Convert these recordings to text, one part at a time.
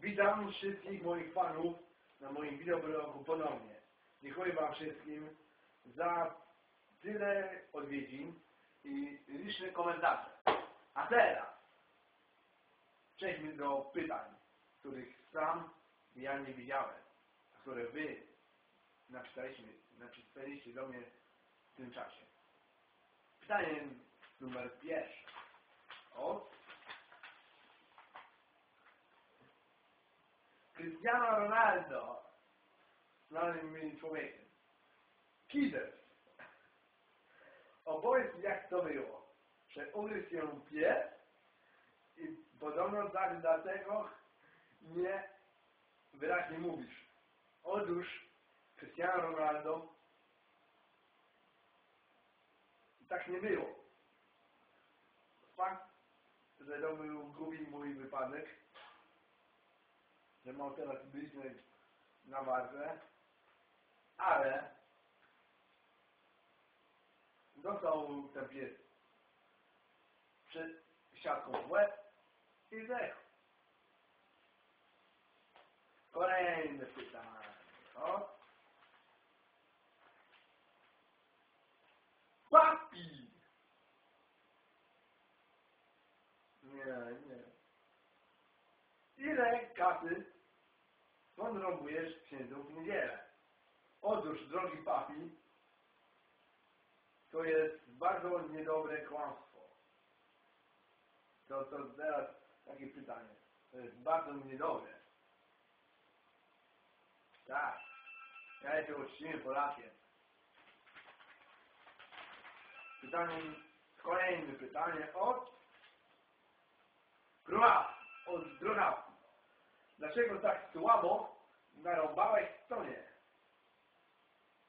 Witam wszystkich moich fanów na moim wideoblogu ponownie. Dziękuję Wam wszystkim za tyle odwiedzin i liczne komentarze. A teraz przejdźmy do pytań, których sam ja nie widziałem, a które Wy napisaliście, do mnie w tym czasie. Pytanie numer pierwsze. Od Cristiano Ronaldo, znanym mi człowiekiem. Kides. Opowiedz jak to było, że ugryzł się pies i podobno tak dlatego nie wyraźnie mówisz. Otóż Cristiano Ronaldo tak nie było. Fakt, że to był głupi mój wypadek, że mam teraz bliznę na wardze, ale dostał ten pies przed siatką w łeb i zdechł. Kolejne pytanie. O. Papi! Nie, nie. Ile kasy kontrobujesz księdzu w niedzielę? Otóż, drogi papi, to jest bardzo niedobre kłamstwo. To, to teraz takie pytanie. To jest bardzo niedobre. Tak. Ja jestem uczciwym Polakiem. Pytanie, kolejne pytanie od Króla, od Droga. Dlaczego tak słabo narąbałeś stonie?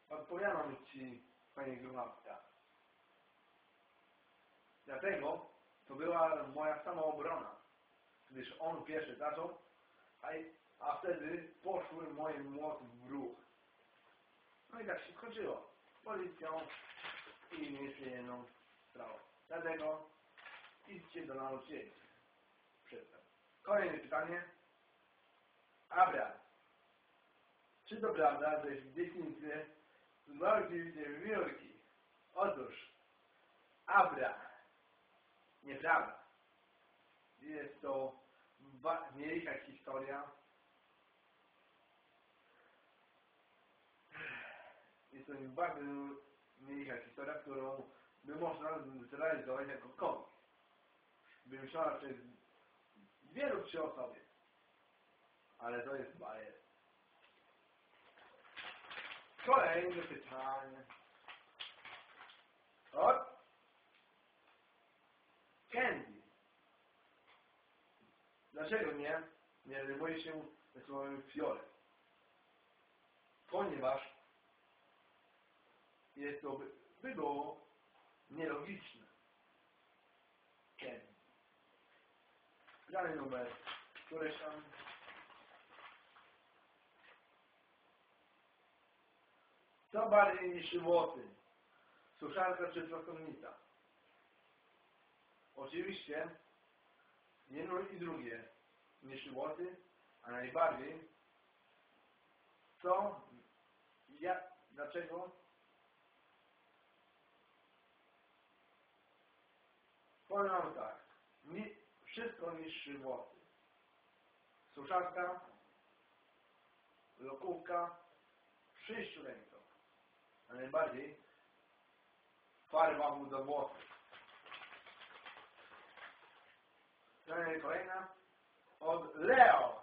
Odpowiadam Ci, Panie Grunowska. Dlatego to była moja samoobrona. Gdyż on pierwszy zaczął, a, a wtedy poszły moje młoty w ruch. No i tak się skończyło. Policją i jeszcze jedną sprawą. Dlatego idźcie do nauczycieli. Przedtem. Kolejne pytanie. Abra. Czy to prawda, że dzieciństwie zgwałcił się wielki? Otóż, Abra. Nieprawda. Jest to mniejsza historia. Jest to bardzo mniejsza historia, którą by można zrealizować jako komik. Wymyślona przez wielu trzy osoby. Ale to jest bajer. Kolejne pytanie. Od Candy. Dlaczego nie? Nie zajmuje się słowem fiole. Ponieważ jest to by, by było nielogiczne. Candy. Pytanie numer któreś tam Co bardziej niż włosy? Suszarka czy prostownica? Oczywiście jedno i drugie niż włosy, a najbardziej. Co, jak, dlaczego? Powiem tak. Ni, wszystko niższy włosy suszarka lokówka sześciu ręką najbardziej farba mu do włosów. Kolejna od Leo.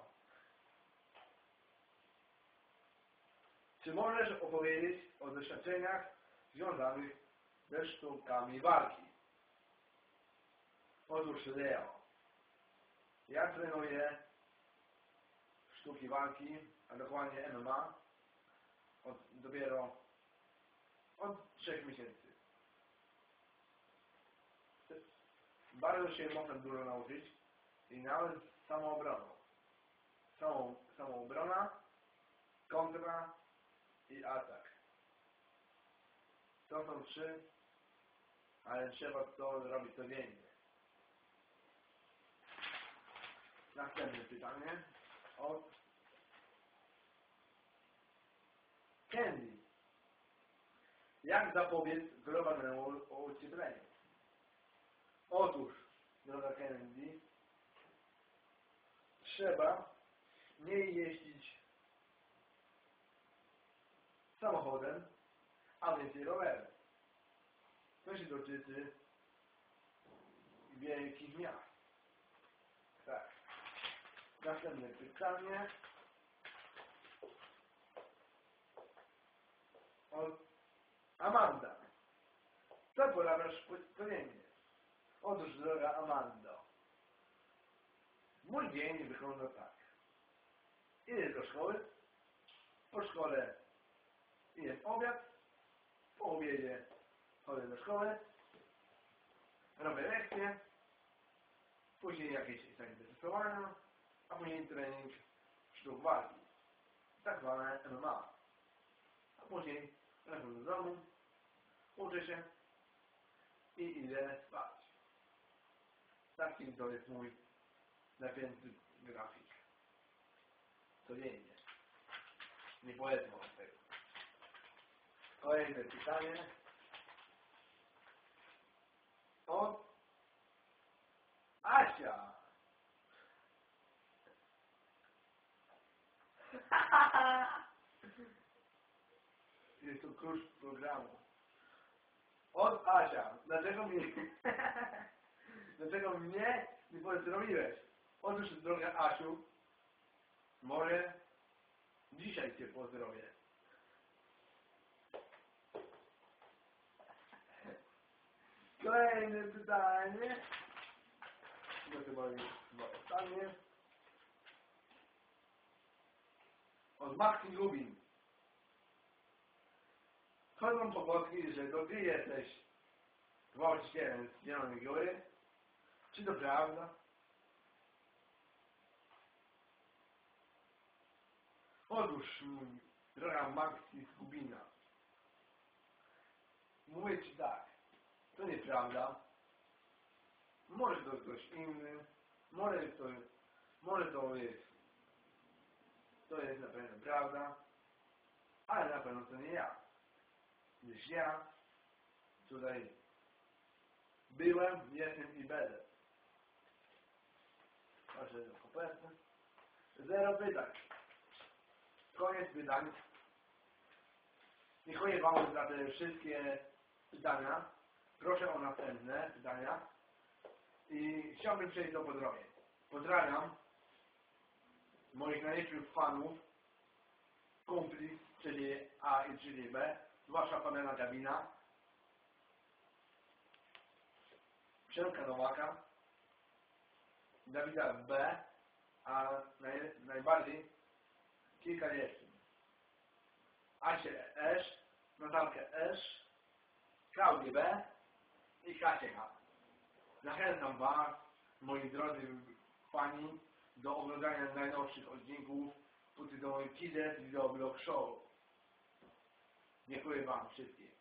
Czy możesz opowiedzieć o doświadczeniach związanych ze sztukami walki? Otóż Leo. Ja trenuję sztuki walki, a dokładnie MMA od dopiero od trzech miesięcy. Bardzo się można dużo nauczyć i nawet samoobroną. Samą, samoobrona, kontra i atak. To są trzy, ale trzeba to zrobić codziennie. Następne pytanie. od Candy. Jak zapobiec globalnemu ociepleniu? Otóż, droga Candy, trzeba nie jeździć samochodem, a więcej rowerem. To się dotyczy wielkich miast. Tak. Następne pytanie. Od Amanda. Porabiasz codziennie? Otóż, droga Amando, mój dzień wygląda tak. Idę do szkoły, po szkole jem obiad, po obiedzie chodzę do szkoły, robię lekcje, później jakieś zainteresowania, a później trening sztuk walki, tak zwane MMA. A później wracam do domu, uczę się i idę spać. Taki to jest mój napięty grafik. Codziennie. Nie polecam wam tego. Kolejne pytanie. Od Asia. Jest to kurs programu. Od Asia. Dlaczego mnie... Dlaczego mnie nie pozdrowiłeś? Otóż, droga Asiu, może dzisiaj Cię pozdrowię. Kolejne pytanie. To chyba chyba ostatnie. Od Maxi Lubin. Chodzą pogłoski, że to Ty jesteś właścicielem Zielonej Góry. Czy to prawda? Otóż, mój droga Maxi z Kubina. Mówię Ci tak. To nieprawda. Może to ktoś inny. Może to, może to jest to jest na pewno prawda. Ale na pewno to nie ja. Gdyż ja tutaj byłem, jestem i będę. Proszę do koperty. Zero pytań. Koniec pytań. Dziękuję Wam za te wszystkie pytania. Proszę o następne pytania. I chciałbym przejść do pozdrowień. Pozdrawiam moich najlepszych fanów, kumpli, czyli A i czyli B, zwłaszcza Pamela Gabina, Przemka Nowaka, Dawida B, a naj, najbardziej kilka dziewczyn. Asię Esz, Natalkę Esz, Klaudię B i Kasię H. Zachęcam Was, moi drodzy fani, do oglądania najnowszych odcinków pod tytułem Kids Videoblog Show. Dziękuję Wam wszystkim.